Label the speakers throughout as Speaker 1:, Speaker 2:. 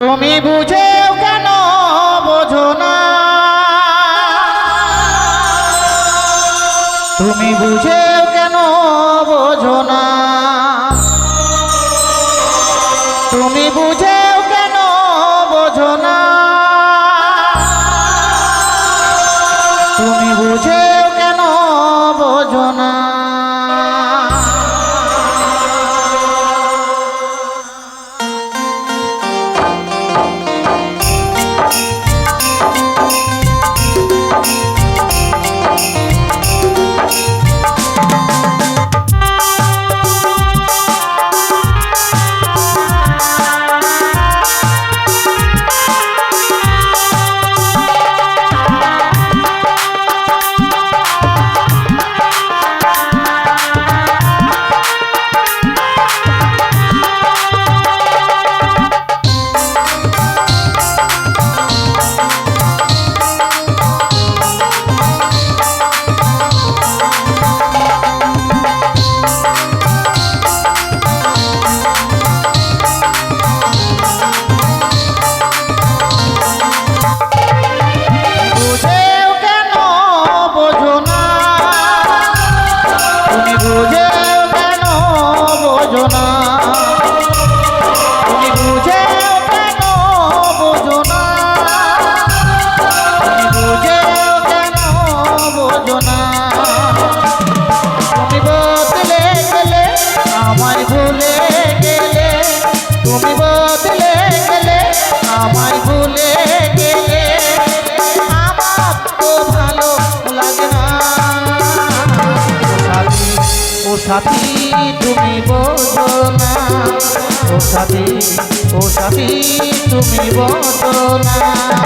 Speaker 1: তুমি বুঝেও কেন বোঝো না? তুমি বুঝেও কেন বোঝো না? তুমি বুঝেও সাথী তুমি বোঝো না। ও সাথী ও সাথী তুমি বোঝো না।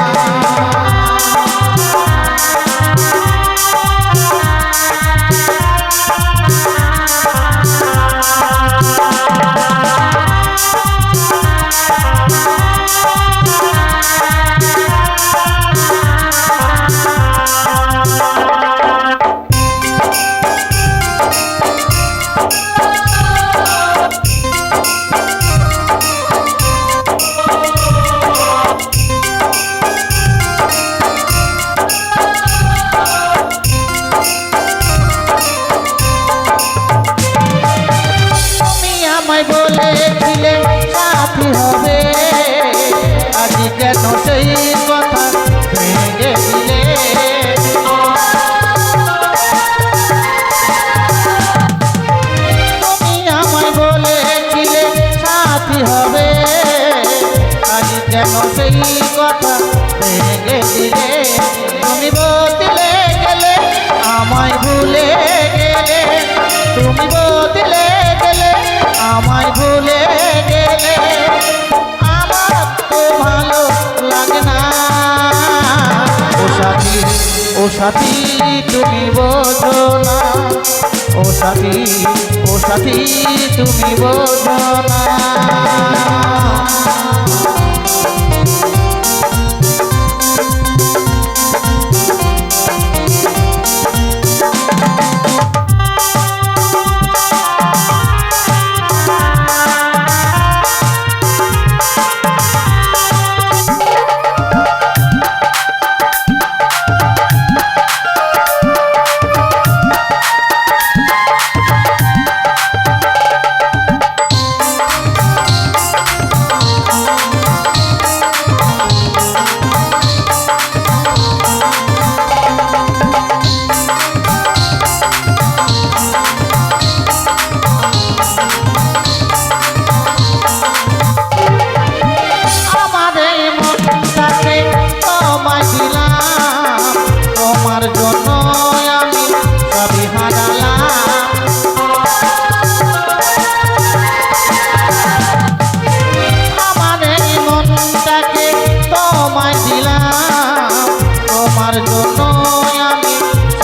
Speaker 1: ও সাথী তুমি বোঝো না। ও সাথী ও সাথী তুমি বোঝো না।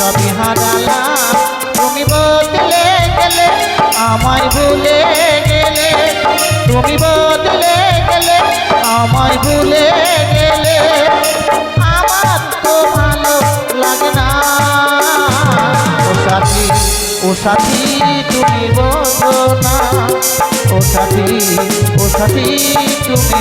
Speaker 1: সবই হারালাম। ভুলে গেলে। তুমি বদলে গেলে ভুলে গেলে। আমার তো ভালো লাগে না। ও না। ও সাথী ও সাথী, তুমি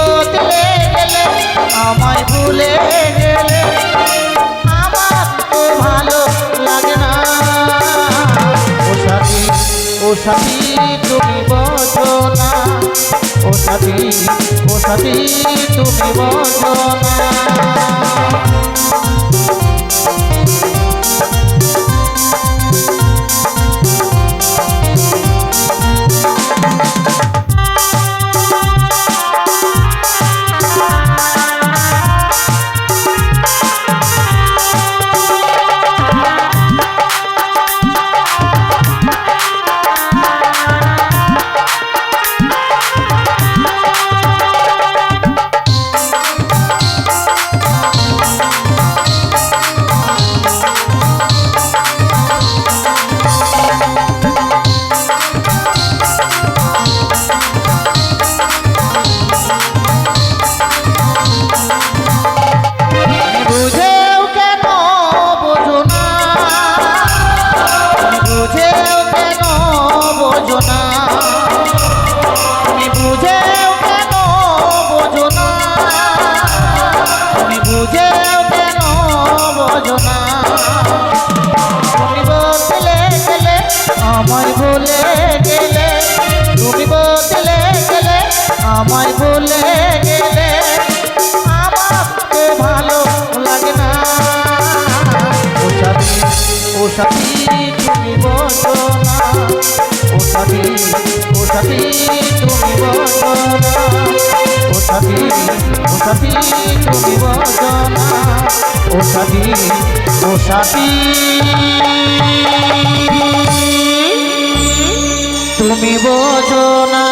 Speaker 1: আমায় ভুলে গেলে আমার ভালো লাগে না। ও সাথী ও সাথী, তুমি বোঝো না। ও সাথী ও সাথী, তুমি বোঝো না। বোঝো না তুমি বদলে গেলে, আমায় ভুলে গেলে। তুমি বদলে গেলে, আমায় ভুলে গেলে। আমাকে লাগে না। ও সাথী ও সাথী তুমি বোঝো ও সাথী ও সাথী তুমি বোঝো ও সাথী ও সাথী তুমি বোঝো না ও সাথী ও সাথী। তুমি বোঝো না।